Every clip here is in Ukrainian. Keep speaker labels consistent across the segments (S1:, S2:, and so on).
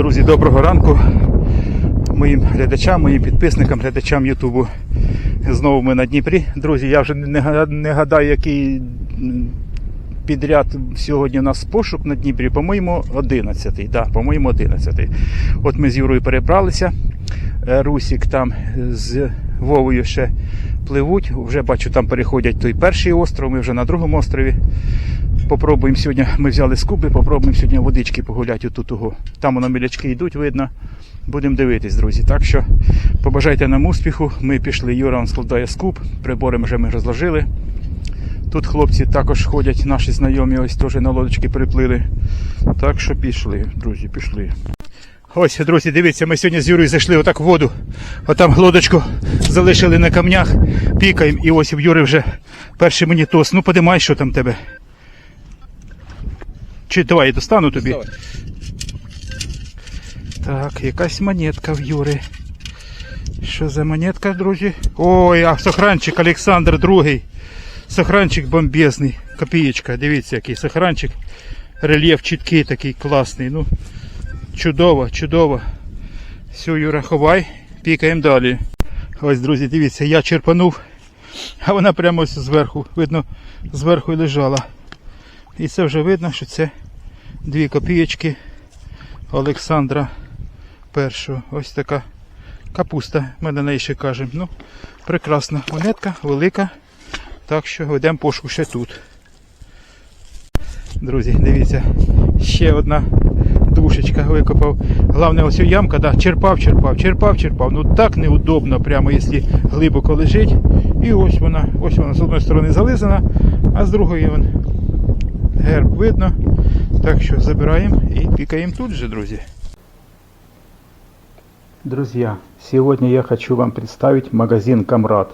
S1: Друзі, доброго ранку моїм глядачам, моїм підписникам, глядачам Ютубу. Знову ми на Дніпрі. Друзі, я вже не, гадаю, який підряд сьогодні у нас пошук на Дніпрі. По-моєму, 11-й. Да, по-моєму, 11-й. От ми з Юрою перебралися. Е, Русік там з Вовою ще пливуть. Вже бачу, там переходять той перший остров, ми вже на другому острові. Попробуємо сьогодні. Ми взяли скуби, попробуємо сьогодні водички погуляти отут. Ого. Там воно мілячки йдуть, видно. Будемо дивитись, друзі. Так що побажайте нам успіху. Ми пішли. Юра он складає скуб, прибори вже ми розложили. Тут хлопці також ходять, наші знайомі, ось теж на лодочки приплили. Так що пішли, друзі, пішли. Ось, друзі, дивіться, ми сьогодні з Юрою зайшли отак в воду. Отам лодочку залишили на камнях, пікаємо, і ось в Юри вже перший монітос. Ну, подимай, що там тебе. Чи давай я достану тобі?
S2: Давай.
S1: Так, якась монетка в Юри. Що за монетка, друзі? Ой, а сохранчик Олександр II. Сохранчик бомбезний. Копієчка, дивіться, який сохранчик. Рельєф чіткий такий класний. Ну, чудово, чудово. Все, Юра, ховай, пікаємо далі. Ось, друзі, дивіться, я черпанув, а вона прямо ось зверху, видно, зверху і лежала. І це вже видно, що це дві копієчки Олександра першого. Ось така капуста, ми на неї ще кажемо. Ну, прекрасна монетка, велика. Так що ведемо пошук ще тут. Друзі, дивіться, ще одна душечка викопав. Головне, ось ямка, да, черпав, черпав, черпав, черпав. Ну так неудобно, прямо якщо глибоко лежить. І ось вона, ось вона з одної сторони зализана, а з другої вон герб видно. Так що забираем и пикаем тут же, друзья. Друзья, сегодня я хочу вам представить магазин «Камрад»,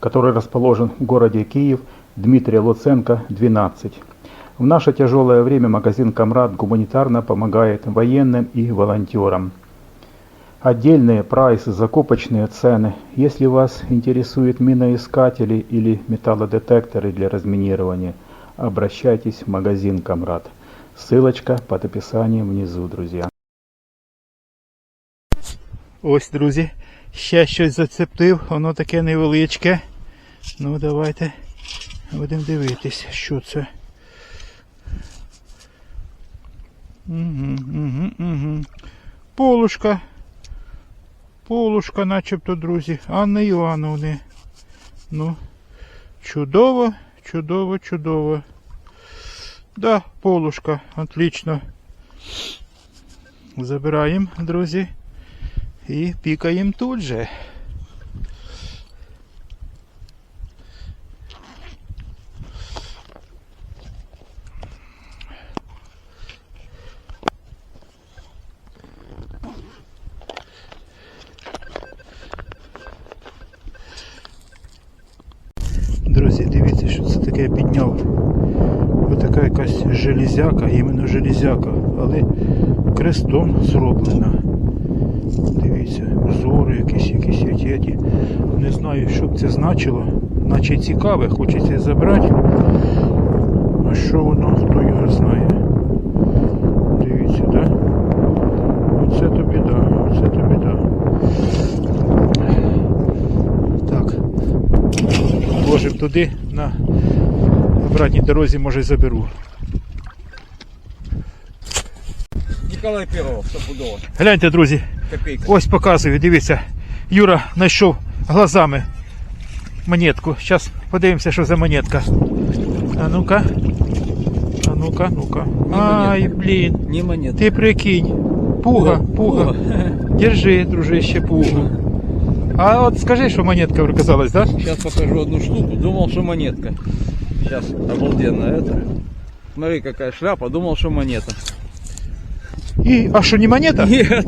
S1: который расположен в городе Киев, Дмитрия Луценко, 12. В наше тяжелое время магазин «Камрад» гуманитарно помогает военным и волонтерам. Отдельные прайсы, закупочные цены. Если вас интересуют миноискатели или металлодетекторы для разминирования, обращайтесь в магазин «Камрад». Ссылочка под описанием внизу, друзі. Ось, друзі, ще щось зацептив, воно таке невеличке. Ну, давайте будемо дивитись, що це. Угу, угу, угу. Полушка. Полушка, начебто, друзі. Анни Івановни. Ну, чудово, чудово, чудово. Да, полушка, отлично. Забираємо, друзі. І пікаємо тут же. Друзі, дивіться, що це таке я підняв. Отака якась железяка, іменно железяка, але крестом зроблена. Дивіться, узори якісь, якісь які. Не знаю, що б це значило. Наче цікаве, хочеться забрати. А що воно, хто його знає. Дивіться, так? Да? Оце тобі да, оце тобі да. Так. Вложив туди, на обратній дорозі, може заберу.
S2: Николай Первого, стопудово.
S1: Гляньте, друзі,
S2: Копейка.
S1: ось показую, дивіться. Юра знайшов глазами монетку. Зараз подивимося, що за монетка. А ну-ка. А ну-ка, ну-ка. Ай, блін.
S2: Не монета.
S1: Ти прикинь. Пуга, пуга. Держи, дружище, пугу. А от скажи, що монетка оказалась, так? Да?
S2: Сейчас покажу одну штуку. Думал, что монетка. Сейчас обалденно это. Смотри, какая шляпа. Думал, что монета.
S1: И, а что, не монета?
S2: Нет,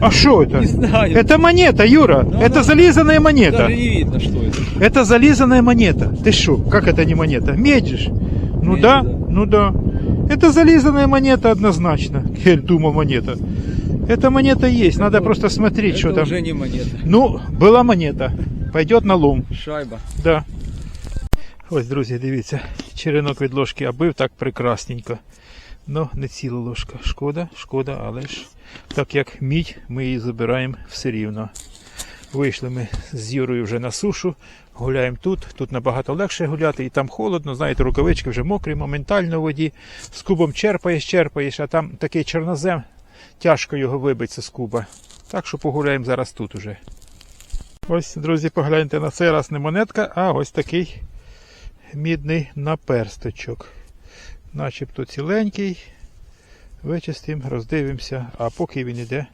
S1: А что это?
S2: не знаю.
S1: Это монета, Юра.
S2: Ну,
S1: это
S2: да.
S1: зализанная монета.
S2: Даже не видно, что это.
S1: Это зализанная монета. Ты что? Как это не монета? Медь же ж. Ну
S2: Медь,
S1: да,
S2: да.
S1: ну да. Это зализанная монета однозначно. Я думал монета. Эта монета есть. Надо
S2: Это-
S1: просто смотреть,
S2: это
S1: что там.
S2: уже не монета.
S1: Ну, была монета. Пойдет на лом.
S2: Шайба.
S1: Да. Ось, друзі, дивіться, черенок від ложки, а бив так прекрасненько. Ну, не ціла ложка. Шкода, шкода, але ж так як мідь ми її забираємо все рівно. Вийшли ми з Юрою вже на сушу, гуляємо тут. Тут набагато легше гуляти, і там холодно, знаєте, рукавички вже мокрі, моментально в воді. З кубом черпаєш, черпаєш, а там такий чорнозем, тяжко його вибиться з куба. Так що погуляємо зараз тут уже. Ось, друзі, погляньте на цей раз не монетка, а ось такий мідний наперсточок. Начебто ціленький. Вичистимо, роздивимося, а поки він іде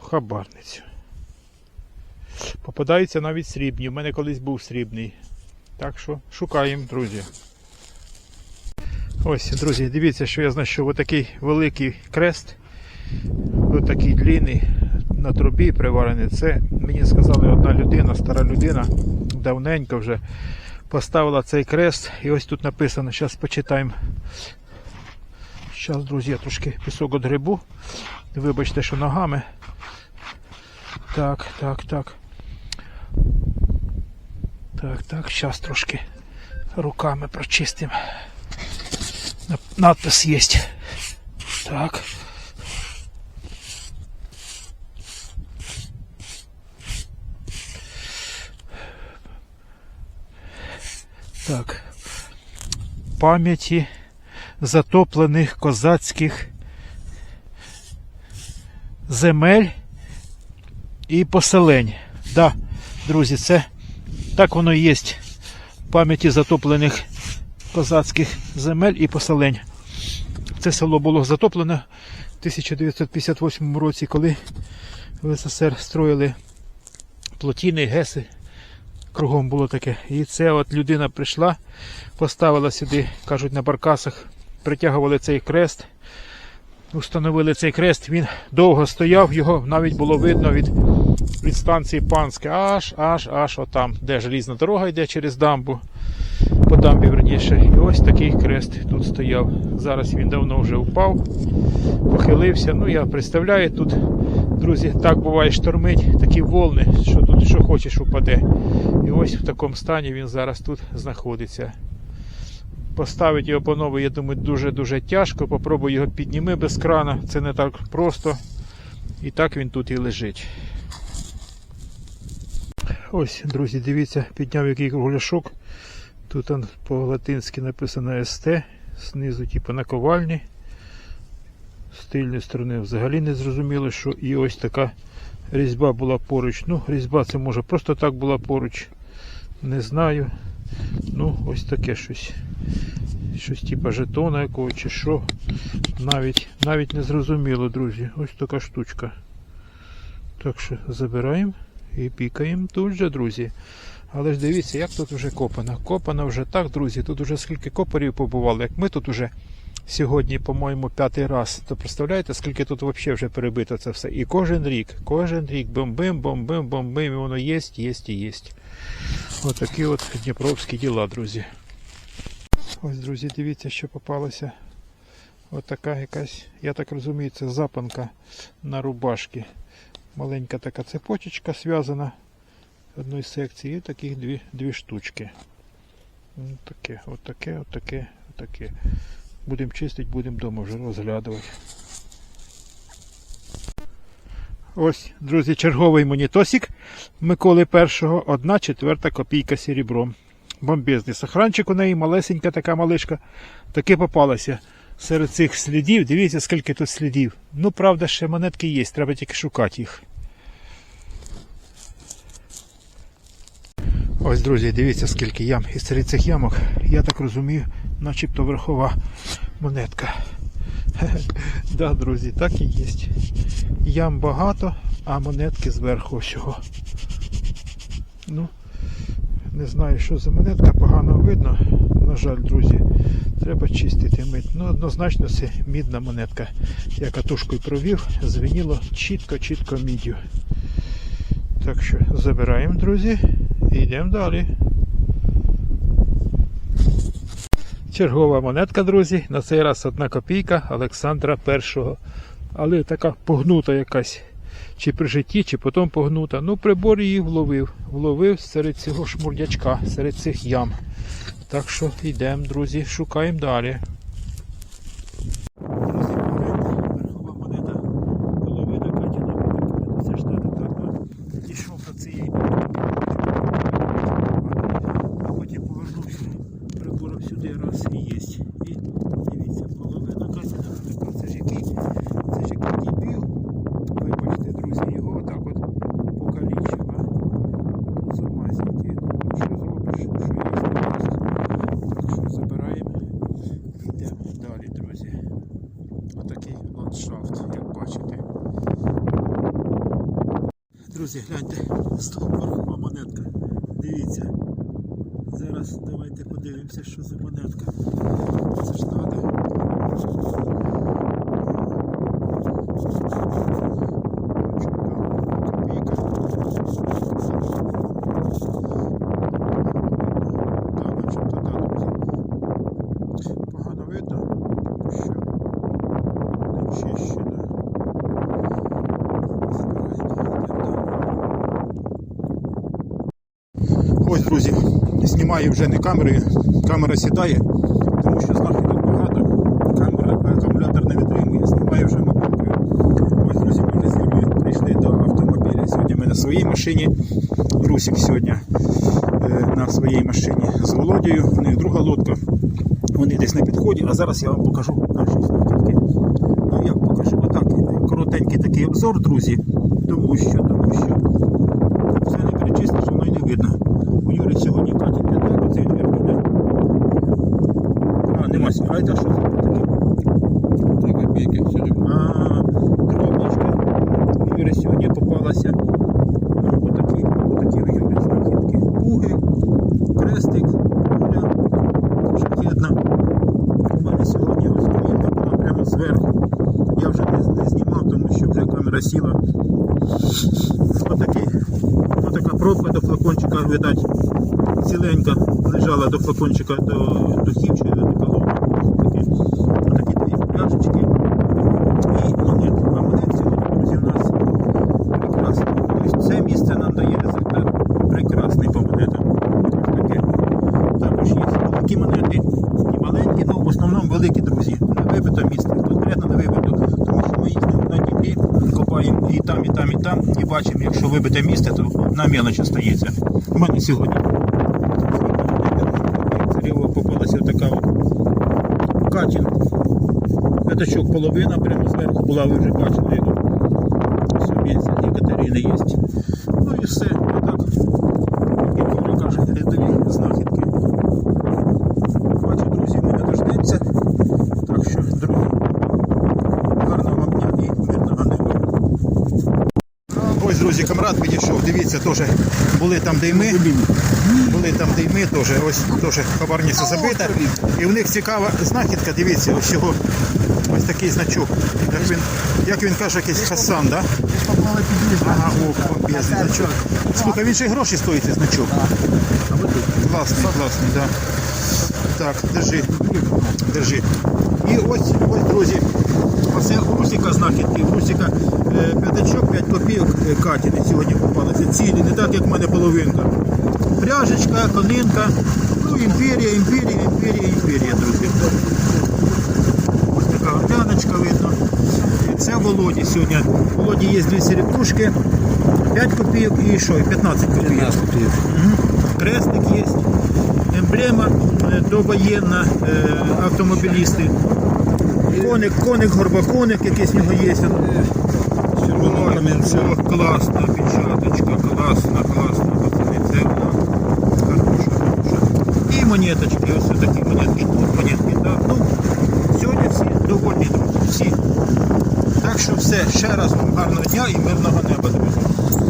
S1: в хабарницю. Попадаються навіть срібні. У мене колись був срібний. Так що шукаємо, друзі. Ось, друзі, дивіться, що я знайшов отакий великий крест. Отакий длинний на трубі приварений. Це мені сказали одна людина, стара людина, давненько вже поставила цей крест. І ось тут написано, зараз почитаємо. Зараз, друзі, я трошки пісок от грибу. Вибачте, що ногами. Так, так, так. Так, так, зараз трошки руками прочистимо. Надпис є. Так. Так. Пам'яті затоплених козацьких земель і поселень. Да, друзі, це так воно і є. Пам'яті затоплених козацьких земель і поселень. Це село було затоплене в 1958 році, коли в СССР строїли плотіни, геси. Кругом було таке. І це от людина прийшла, поставила сюди, кажуть, на баркасах, притягували цей крест, установили цей крест. Він довго стояв, його навіть було видно від, від станції Панське, аж, аж, аж отам, де желізна дорога йде через дамбу, по дамбі верніше. І ось такий крест тут стояв. Зараз він давно вже впав, похилився. Ну, я представляю, тут, друзі, так буває штормить, такі волни, що тут що хочеш упаде. І ось в такому стані він зараз тут знаходиться. Поставити його по нову, я думаю, дуже-дуже тяжко. Попробуй його підніми без крана. Це не так просто. І так він тут і лежить. Ось, друзі, дивіться, підняв який кругляшок. Тут по-латинськи написано СТ, знизу, типу наковальні. З тильної сторони взагалі не зрозуміло, що і ось така різьба була поруч. Ну, різьба це може просто так була поруч. Не знаю. Ну, ось таке щось. Щось типа жетона якого чи що. Навіть, навіть не зрозуміло, друзі. Ось така штучка. Так що забираємо і пікаємо тут же, друзі. Але ж дивіться, як тут вже копано. Копано вже так, друзі. Тут вже скільки копарів побувало, як ми тут уже сьогодні, по-моєму, п'ятий раз. То представляєте, скільки тут взагалі вже перебито це все. І кожен рік, кожен рік бомбим, бомбим, бомбим, і воно є, є і є. Отакі от дніпровські діла, друзі. Ось, друзі, дивіться, що попалося. Отака якась, я так розумію, це запанка на рубашки. Маленька така цепочечка зв'язана одної секції і таких дві, дві штучки. Ось Таке, отаке, отаке, отаке. Будемо чистити, будемо вдома вже розглядувати. Ось, друзі, черговий монітосик Миколи першого, одна четверта копійка серебром. Бомбезний сохранчик у неї, малесенька така малишка. Таки попалася. Серед цих слідів, дивіться, скільки тут слідів. Ну, правда, ще монетки є, треба тільки шукати їх. Ось, друзі, дивіться, скільки ям. І серед цих ямок, я так розумію, начебто верхова монетка. Да, друзі, так і є. Ям багато, а монетки зверху всього. Ну, не знаю, що за монетка, погано видно. На жаль, друзі, треба чистити мить. Ну, однозначно, це мідна монетка. Я катушкою провів, звеніло чітко-чітко міддю. Так що забираємо, друзі, йдемо далі. Чергова монетка, друзі. На цей раз одна копійка Олександра І. Але така погнута якась. Чи при житті, чи потім погнута. Ну, прибор її вловив. Вловив серед цього шмурдячка, серед цих ям. Так що йдемо, друзі, шукаємо далі. Друзі, погляньте, верхова монета, коли друзі, гляньте, стовбуркова монетка. Дивіться. Зараз давайте подивимося, що за монетка. Це ж надо. Копійка. Так, начебто так, друзі. Погано видно, тому що не чищена. Ось, друзі, знімаю вже не камерою, камера сідає, тому що знахідок багато, камера, акумулятор не витримує, знімаю вже мобілкою. Ось, друзі, ми вже прийшли до автомобіля. Сьогодні ми на своїй машині, Русик сьогодні е, на своїй машині з Володією, у них друга лодка. Вони десь на підході, а зараз я вам покажу наші. Ну як покажу? Отак, коротенький такий обзор, друзі, тому що все не перечислиш, воно й не видно. У Юрі сьогодні Катя не так, оцей двір буде. Це що
S2: копейки, серебро.
S1: А, дробничка. Юрі сьогодні попалася. Ну, отакі, отакі Юрі знахідки. Пуги, крестик, куля, шахетна. У мене сьогодні ось колінка була прямо зверху. Я вже не, не знімав, тому що вже камера сіла. Отакий, отака пробка до флакончика, видать, ціленька лежала до флакончика до духів чи до колони. Такі, дві пляшечки і монет. А монет сьогодні, друзі, у нас прекрасний. Тобто це місце нам дає результат прекрасний по монетам. Таке. Також є великі монети і маленькі, ну в основному великі, друзі. Не вибито місце, конкретно не вибито. Тому що ми їздимо на Дніпрі, копаємо і там, і там, і там, і бачимо, якщо вибите місце, то одна мелоч остається. У мене сьогодні. Попалася така от Катін. П'ятачок половина прямо зверху була, ви вже бачили його. Собі Катерини є. Ну і все. Отак. Як Юра каже, рядові знахідки. Бачу, друзі, ми не дождемося. Так що, друзі, гарного вам дня і мирного неба. Ось, друзі, камрад підійшов. Дивіться, теж були там дійми. Були там дійми теж. Ось теж хабарниця забита. І в них цікава знахідка, дивіться, ось його ось такий значок. Як він, як він каже, якийсь Хасан, да? Ага, о, бомбезний значок. Слухай, він ще й гроші стоїть цей значок. Класний, класний, да. Так, держи. Держи. І ось, ось, друзі, оце у Русіка знахідки. У Русіка е, п'ятачок, 5 копійок е, Катіни сьогодні попалися. Цілі, не так, як в мене половинка. Пряжечка, конинка, ну, імперія, імперія, імперія, імперія, друзі. Ось така орляночка видно. Це Володі сьогодні. У Володі є дві серебрушки, 5 копійок і що, і 15 копійок.
S2: 15 копеек.
S1: Мгм. Крестик є, емблема е, довоєнна, е, автомобілісти. Коник, коник, горбаконик, якийсь в нього є.
S2: Червоного.
S1: О, класна печаточка, класна, класна, це хороша, хороша. І монеточки, ось такі монетки, тут монетки, так. Ну, сьогодні всі довольні, друзі, всі. Так що все, ще раз вам гарного дня і мирного неба, друзі.